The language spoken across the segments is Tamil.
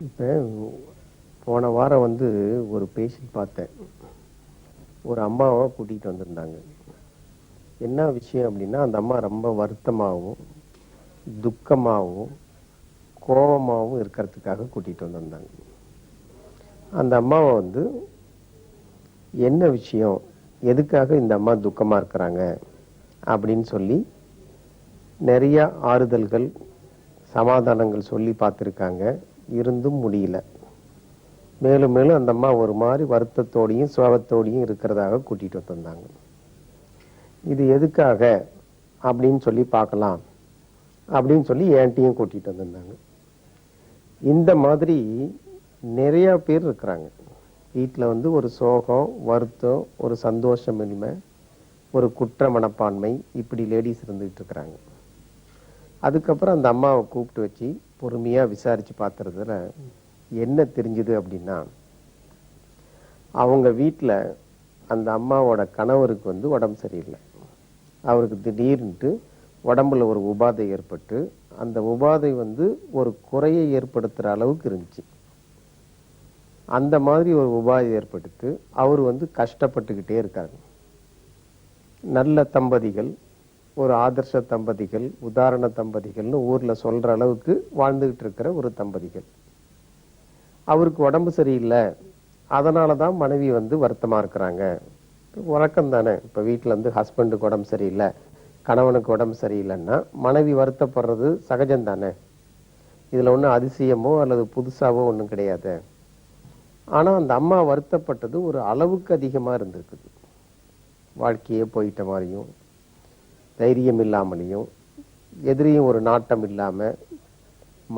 இப்போ போன வாரம் வந்து ஒரு பேஷண்ட் பார்த்தேன். ஒரு அம்மாவை கூட்டிகிட்டு வந்திருந்தாங்க. என்ன விஷயம் அப்படின்னா அந்த அம்மா ரொம்ப வருத்தமாகவும் துக்கமாகவும் கோபமாகவும் இருக்கிறதுக்காக கூட்டிகிட்டு வந்திருந்தாங்க. அந்த அம்மாவை வந்து என்ன விஷயம்? எதுக்காக இந்த அம்மா துக்கமாக இருக்கிறாங்க? அப்படின்னு சொல்லி நிறைய ஆறுதல்கள் சமாதானங்கள் சொல்லி பார்த்துருக்காங்க. இருந்தும் முடியல. மேலும் மேலும் அந்த அம்மா ஒரு மாதிரி வருத்தத்தோடையும் சோகத்தோடையும் இருக்கிறதாக கூட்டிகிட்டு வந்திருந்தாங்க. இது எதுக்காக அப்படின்னு சொல்லி பார்க்கலாம். அப்படின்னு சொல்லி ஏன்ட்டியும் கூட்டிகிட்டு வந்திருந்தாங்க. இந்த மாதிரி நிறைய பேர் இருக்கிறாங்க. வீட்டில் வந்து ஒரு சோகம் வருத்தம் ஒரு சந்தோஷமின்மை ஒரு குற்ற மனப்பான்மை இப்படி லேடிஸ் இருந்துகிட்டு இருக்கிறாங்க. அதுக்கப்புறம் அந்த அம்மாவை கூப்பிட்டு வச்சு பொறுமையாக விசாரித்து பார்த்துறதுல என்ன தெரிஞ்சுது அப்படின்னா அவங்க வீட்டில் அந்த அம்மாவோட கணவருக்கு வந்து உடம்பு சரியில்லை. அவருக்கு திடீர்னுட்டு உடம்புல ஒரு உபாதை ஏற்பட்டு அந்த உபாதை வந்து ஒரு குறையை ஏற்படுத்துகிற அளவுக்கு இருந்துச்சு. அந்த மாதிரி ஒரு உபாதை ஏற்படுத்து அவர் வந்து கஷ்டப்பட்டுக்கிட்டே இருக்காங்க நல்ல தம்பதிகள் ஒரு ஆதர்ஷ தம்பதிகள் உதாரண தம்பதிகள்னு ஊரில் சொல்கிற அளவுக்கு வாழ்ந்துக்கிட்டு இருக்கிற ஒரு தம்பதிகள். அவருக்கு உடம்பு சரியில்லை. அதனால தான் மனைவி வந்து வருத்தமாக இருக்கிறாங்க. வழக்கம் தானே. இப்போ வீட்டில் வந்து ஹஸ்பண்டுக்கு உடம்பு சரியில்லை. கணவனுக்கு உடம்பு சரியில்லைன்னா மனைவி வருத்தப்படுறது சகஜம் தானே. இதில் ஒன்றும் அதிசயமோ அல்லது புதுசாவோ ஒன்றும் கிடையாது. ஆனால் அந்த அம்மா வருத்தப்பட்டது ஒரு அளவுக்கு அதிகமாக இருந்திருக்குது. வாழ்க்கையே போயிட்ட மாதிரியும் தைரியம் இல்லாமலையும் எதிரியும் ஒரு நாட்டம் இல்லாமல்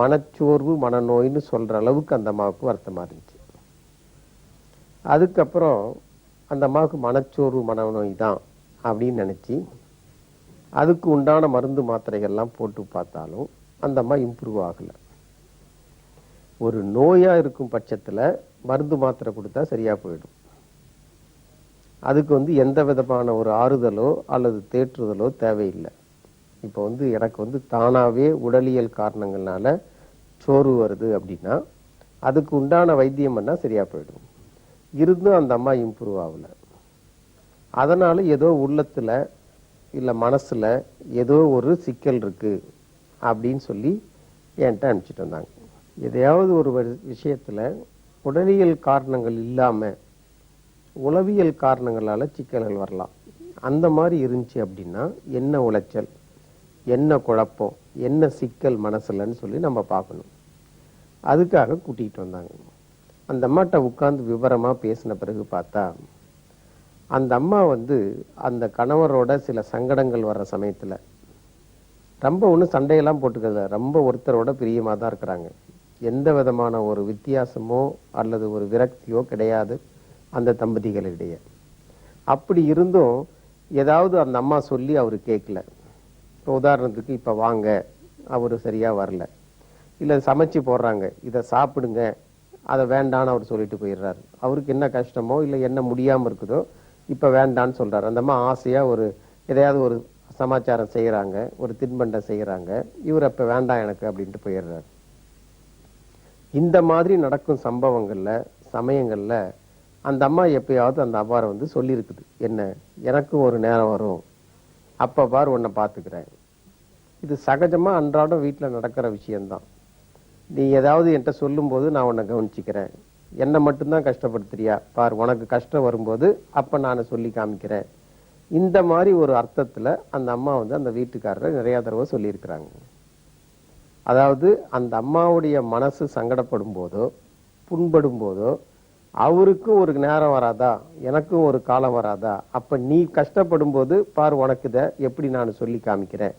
மனச்சோர்வு மனநோயின்னு சொல்கிற அளவுக்கு அந்த அம்மாவுக்கு வருத்தமாக இருந்துச்சு. அதுக்கப்புறம் அந்த அம்மாவுக்கு மனச்சோர்வு மனநோய் தான் அப்படின்னு நினச்சி அதுக்கு உண்டான மருந்து மாத்திரைகள்லாம் போட்டு பார்த்தாலும் அந்த அம்மா இம்ப்ரூவ் ஆகலை. ஒரு நோயாக இருக்கும் பட்சத்தில் மருந்து மாத்திரை கொடுத்தா சரியாக போயிடும். அதுக்கு வந்து எந்த விதமான ஒரு ஆறுதலோ அல்லது தேற்றுதலோ தேவையில்லை. இப்போ வந்து எனக்கு வந்து தானாகவே உடலியல் காரணங்கள்னால சோர்வு வருது அப்படின்னா அதுக்கு உண்டான வைத்தியம் பண்ணால் சரியாக போயிடும். இருந்தும் அந்த அம்மா இம்ப்ரூவ் ஆகல. அதனால் ஏதோ உள்ளத்தில் இல்லை மனசில் ஏதோ ஒரு சிக்கல் இருக்குது அப்படின்னு சொல்லி என்கிட்ட அனுப்பிச்சிட்டு வந்தாங்க. எதையாவது ஒரு விஷயத்தில் உடலியல் காரணங்கள் இல்லாமல் உளவியல் காரணங்களால் சிக்கல்கள் வரலாம். அந்த மாதிரி இருந்துச்சு அப்படின்னா என்ன உளைச்சல் என்ன குழப்பம் என்ன சிக்கல் மனசுலன்னு சொல்லி நம்ம பார்க்கணும். அதுக்காக கூட்டிகிட்டு வந்தாங்க. அந்த அம்மாட்ட உட்காந்து விவரமாக பேசின பிறகு பார்த்தா அந்த அம்மா வந்து அந்த கணவரோட சில சங்கடங்கள் வர்ற சமயத்தில் ரொம்ப ஒன்றும் சண்டையெல்லாம் போட்டுக்கல ரொம்ப ஒருத்தரோட பிரியமாக தான் இருக்கிறாங்க. எந்த விதமான ஒரு வித்தியாசமோ அல்லது ஒரு விரக்தியோ கிடையாது. அந்த தம்பதிகளிடையே. அப்படி இருந்தும் ஏதாவது அந்த அம்மா சொல்லி அவர் கேட்கல இப்போ உதாரணத்துக்கு இப்போ வாங்க அவர் சரியாக வரல. இல்லை சமைச்சு போடுறாங்க இதை சாப்பிடுங்க அதை வேண்டான்னு அவர் சொல்லிட்டு போயிடுறாரு. அவருக்கு என்ன கஷ்டமோ இல்லை என்ன முடியாமல் இருக்குதோ இப்போ வேண்டான்னு சொல்கிறார் அந்த அம்மா ஆசையாக ஒரு எதையாவது ஒரு சமாச்சாரம் செய்கிறாங்க ஒரு தின்பண்டம் செய்கிறாங்க இவர் அப்போ வேண்டாம் எனக்கு அப்படின்ட்டு போயிடுறாரு. இந்த மாதிரி நடக்கும் சம்பவங்களில் சமயங்களில் அந்த அம்மா எப்பயாவது அந்த அவ்வாறு வந்து சொல்லியிருக்குது. என்ன? எனக்கும் ஒரு நேரம் வரும். அப்போ பார் உன்னை பார்த்துக்கிறேன். இது சகஜமாக அன்றாடம் வீட்டில் நடக்கிற விஷயந்தான் நீ ஏதாவது என்கிட்ட சொல்லும்போது நான் உன்னை கவனிச்சிக்கிறேன். என்னை மட்டும்தான் கஷ்டப்படுத்துறியா? பார் உனக்கு கஷ்டம் வரும்போது அப்போ நான் சொல்லி காமிக்கிறேன். இந்த மாதிரி ஒரு அர்த்தத்தில் அந்த அம்மா வந்து அந்த வீட்டுக்காரரை நிறையா தடவை சொல்லியிருக்கிறாங்க. அதாவது அந்த அம்மாவுடைய மனசு சங்கடப்படும் போதோ புண்படும் போதோ அவருக்கும் ஒரு நேரம் வராதா? எனக்கும் ஒரு காலம் வராதா? அப்ப நீ கஷ்டப்படும் போது பார் உனக்கு இதை எப்படி நான் சொல்லி காமிக்கிறேன்.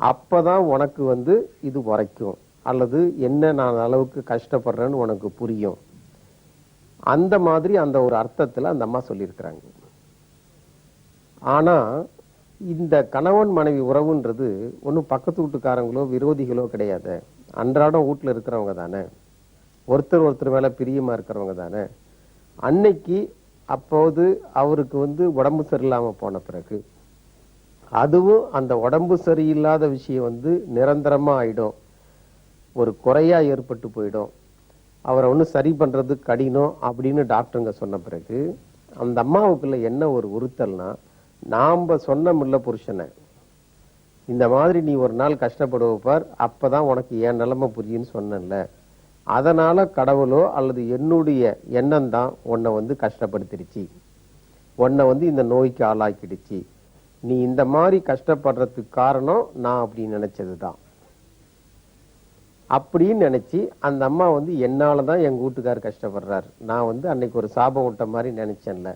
அப்பதான் உனக்கு வந்து இது உரைக்கும். அல்லது என்ன நான் அளவுக்கு கஷ்டப்படுறேன்னு உனக்கு புரியும். அந்த மாதிரி அந்த ஒரு அர்த்தத்தில் அந்த அம்மா சொல்லியிருக்கிறாங்க. ஆனா இந்த கணவன் மனைவி உறவுன்றது ஒன்றும் பக்கத்து வீட்டுக்காரங்களோ விரோதிகளோ கிடையாது. அன்றாடம் வீட்டில் இருக்கிறவங்க தானே. ஒருத்தர் ஒருத்தர் மேலே பிரியமாக இருக்கிறவங்க தானே. அன்னைக்கு அப்போது அவருக்கு வந்து உடம்பு சரியில்லாமல் போன பிறகு அதுவும் அந்த உடம்பு சரியில்லாத விஷயம் வந்து நிரந்தரமாக ஆகிடும் ஒரு குறையா ஏற்பட்டு போயிடும். அவரை ஒன்றும் சரி பண்ணுறது கடினம் அப்படின்னு டாக்டருங்க சொன்ன பிறகு அந்த அம்மாவுக்குள்ள என்ன ஒரு உறுத்தல்னா நாம் சொன்னமில்ல புருஷனை இந்த மாதிரி நீ ஒரு நாள் கஷ்டப்படுவ பார் அப்பதான் உனக்கு என் நிலமை புரியும்னு சொன்னேன்ல. அதனால கடவுளோ அல்லது என்னுடைய எண்ணம் தான் உன்னை வந்து கஷ்டப்படுத்திடுச்சு. உன்னை வந்து இந்த நோய்க்கு ஆளாக்கிடுச்சு. நீ இந்த மாதிரி கஷ்டப்படுறதுக்கு காரணம் நான் அப்படி நினச்சது தான் அப்படின்னு நினைச்சு அந்த அம்மா வந்து என்னால் தான் எங்க வீட்டுக்காரர் கஷ்டப்படுறாரு. நான் வந்து அன்னைக்கு ஒரு சாபம் விட்ட மாதிரி நினைச்சேன்ல.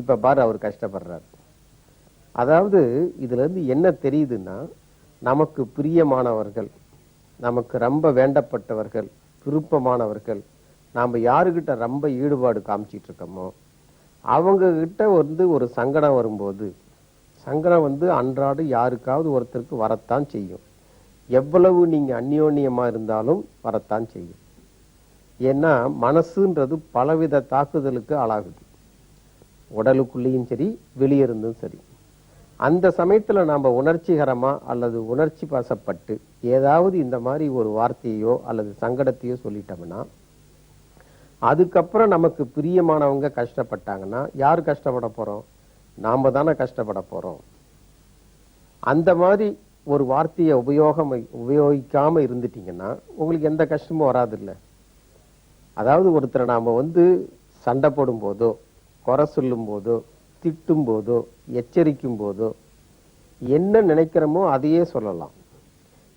இப்போ பாரு அவர் கஷ்டப்படுறாரு. அதாவது இதுல இருந்து என்ன தெரியுதுன்னா நமக்கு பிரியமானவர்கள் நமக்கு ரொம்ப வேண்டப்பட்டவர்கள் விருப்பமானவர்கள். நாம் யாருக்கிட்ட ரொம்ப ஈடுபாடு காமிச்சிட்டு இருக்கோமோ அவங்கக்கிட்ட வந்து ஒரு சங்கடம் வரும்போது சங்கடம் வந்து அன்றாடம் யாருக்காவது ஒருத்தருக்கு வரத்தான் செய்யும். எவ்வளவு நீங்கள் அந்யோன்யமாக இருந்தாலும் வரத்தான் செய்யும். ஏன்னா மனசுன்றது பலவித தாக்குதலுக்கு ஆளாகுது. உடலுக்குள்ளேயும் சரி வெளியே இருந்தும் சரி. அந்த சமயத்தில் நாம் உணர்ச்சிகரமாக அல்லது உணர்ச்சி பாசப்பட்டு ஏதாவது இந்த மாதிரி ஒரு வார்த்தையோ அல்லது சங்கடத்தையோ சொல்லிட்டோம்னா அதுக்கப்புறம் நமக்கு பிரியமானவங்க கஷ்டப்பட்டாங்கன்னா யார் கஷ்டப்பட போகிறோம் நாம் தானே கஷ்டப்பட போகிறோம் அந்த மாதிரி ஒரு வார்த்தையை உபயோகம் உபயோகிக்காமல் இருந்துட்டீங்கன்னா உங்களுக்கு எந்த கஷ்டமும் வராது அதாவது ஒருத்தரை நாம் வந்து சண்டை போடும்போதோ குறை சொல்லும் போதோ திட்டும் போதோ எச்சரிக்கும் போதோ என்ன நினைக்கிறோமோ அதையே சொல்லலாம்.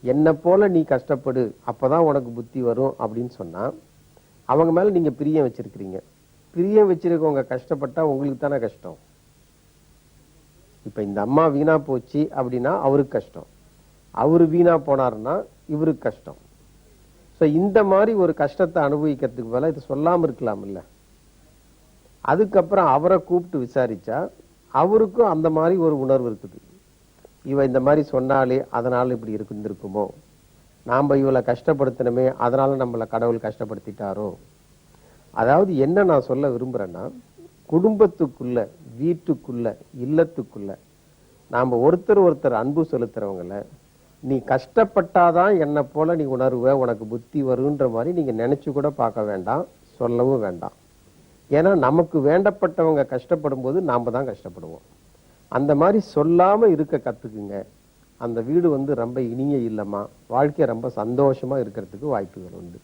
என்னை போல நீ கஷ்டப்படு அப்போதான் உனக்கு புத்தி வரும் அப்படின்னு சொன்னா அவங்க மேல நீங்க பிரியம் வச்சிருக்கிறீங்க. பிரியம் வச்சிருக்கவங்க கஷ்டப்பட்டா உங்களுக்கு தானே கஷ்டம். இப்போ இந்த அம்மா வீணா போச்சு அப்படின்னா அவருக்கு கஷ்டம். அவர் வீணா போனாருன்னா இவருக்கு கஷ்டம். ஸோ இந்த மாதிரி ஒரு கஷ்டத்தை அனுபவிக்கிறதுக்கு பதிலாக இது சொல்லாமல் இருக்கலாம் இல்லை அதுக்கப்புறம் அவரை கூப்பிட்டு விசாரிச்சா அவருக்கும் அந்த மாதிரி ஒரு உணர்வு இருக்குது. இவன் இந்த மாதிரி சொன்னாலே அதனால் இப்படி இருந்திருக்குமோ? நாம் இவளை கஷ்டப்படுத்தினோமே அதனால் நம்மளை கடவுள் கஷ்டப்படுத்திட்டாரோ? அதாவது என்ன நான் சொல்ல விரும்புகிறேன்னா குடும்பத்துக்குள்ள வீட்டுக்குள்ள இல்லத்துக்குள்ள நாம் ஒருத்தர் ஒருத்தர் அன்பு செலுத்துறவங்கள நீ கஷ்டப்பட்டாதான் என்னை போல நீ உணர்வ உனக்கு புத்தி வருன்ற மாதிரி நீங்கள் நினச்சி கூட பார்க்க வேண்டாம் சொல்லவும் வேண்டாம். ஏன்னா நமக்கு வேண்டப்பட்டவங்க கஷ்டப்படும் போது நாம் தான் கஷ்டப்படுவோம். அந்த மாதிரி சொல்லாமல் இருக்க கற்றுக்குங்க அந்த வீடு வந்து ரொம்ப இனிய இல்லமா வாழ்க்கை ரொம்ப சந்தோஷமாக இருக்கிறதுக்கு வாய்ப்புகள் உண்டு.